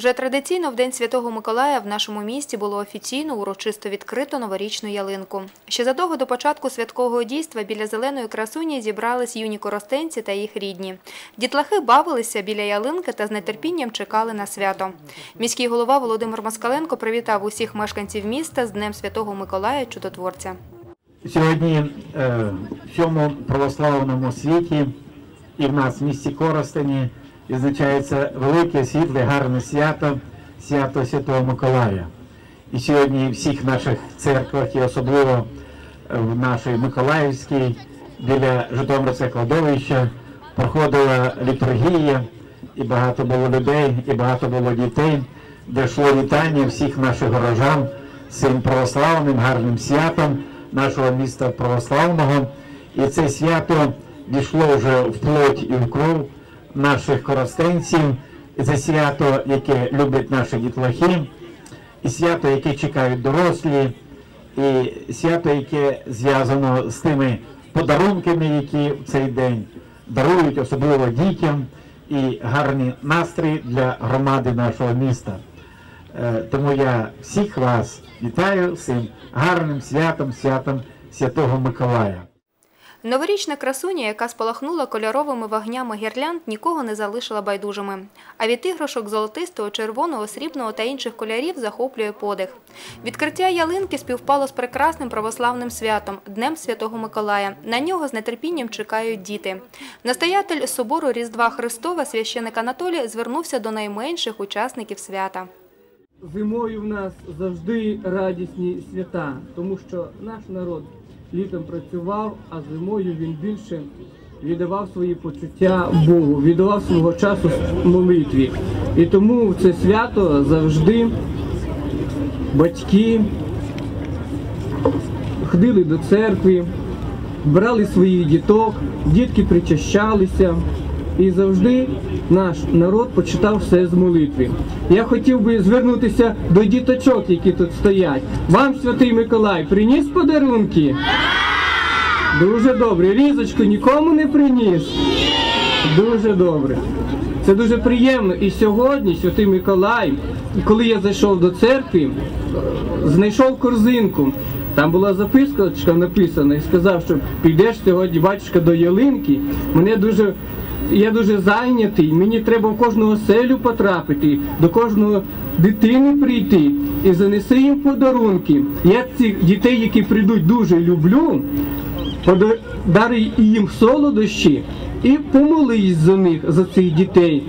Вже традиційно в День Святого Миколая в нашому місті було офіційно урочисто відкрито новорічну ялинку. Ще задовго до початку святкового дійства біля зеленої красуні зібрались юні коростенці та їх рідні. Дітлахи бавилися біля ялинки та з нетерпінням чекали на свято. Міський голова Володимир Москаленко привітав усіх мешканців міста з Днем Святого Миколая Чудотворця. Сьогодні е, в цьому православному світі і в нас в місті Коростені відзначається велике світле, гарне свято, свято Святого Миколая. І сьогодні в всіх наших церквах, і особливо в нашій Миколаївській, біля Житомирського кладовища, проходила літургія, і багато було людей, і багато було дітей, де йшло вітання всіх наших горожан з цим православним гарним святом нашого міста православного. І це свято дійшло вже в плоть і в кров наших коростенців. Це свято, яке люблять наші дітлахи, і свято, яке чекають дорослі, і свято, яке зв'язано з тими подарунками, які в цей день дарують, особливо дітям, і гарний настрій для громади нашого міста. Е, Тому я всіх вас вітаю з цим гарним святом, святом Святого Миколая. Новорічна красуня, яка спалахнула кольоровими вогнями гірлянд, нікого не залишила байдужими. А від іграшок золотистого, червоного, срібного та інших кольорів захоплює подих. Відкриття ялинки співпало з прекрасним православним святом Днем Святого Миколая. На нього з нетерпінням чекають діти. Настоятель собору Різдва Христова священик Анатолій звернувся до найменших учасників свята. Зимою в нас завжди радісні свята, тому що наш народ літом працював, а зимою він більше віддавав свої почуття Богу, віддавав свого часу молитві. І тому в це свято завжди батьки ходили до церкви, брали своїх діток, дітки причащалися. І завжди наш народ почитав все з молитви. Я хотів би звернутися до діточок, які тут стоять. Вам, святий Миколай, приніс подарунки? Дуже добре. Різочку нікому не приніс? Дуже добре. Це дуже приємно. І сьогодні, святий Миколай, коли я зайшов до церкви, знайшов корзинку. Там була записочка написана і сказав, що підеш сьогодні, батюшка, до ялинки. Мене дуже я дуже зайнятий, мені треба в кожного селю потрапити, до кожного дитини прийти і занеси їм подарунки. Я цих дітей, які прийдуть, дуже люблю, подари їм солодощі і помолись за них, за цих дітей,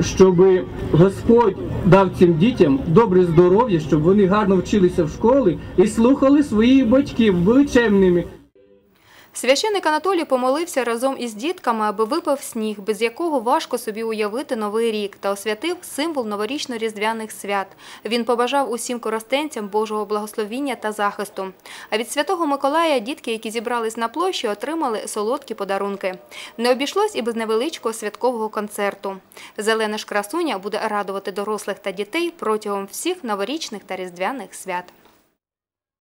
щоб Господь дав цим дітям добре здоров'я, щоб вони гарно вчилися в школі і слухали своїх батьків, були. Священик Анатолій помолився разом із дітками, аби випав сніг, без якого важко собі уявити новий рік, та освятив символ новорічно-різдвяних свят. Він побажав усім коростенцям Божого благословіння та захисту. А від святого Миколая дітки, які зібрались на площі, отримали солодкі подарунки. Не обійшлось і без невеличкого святкового концерту. Зелена ж красуня буде радувати дорослих та дітей протягом всіх новорічних та різдвяних свят.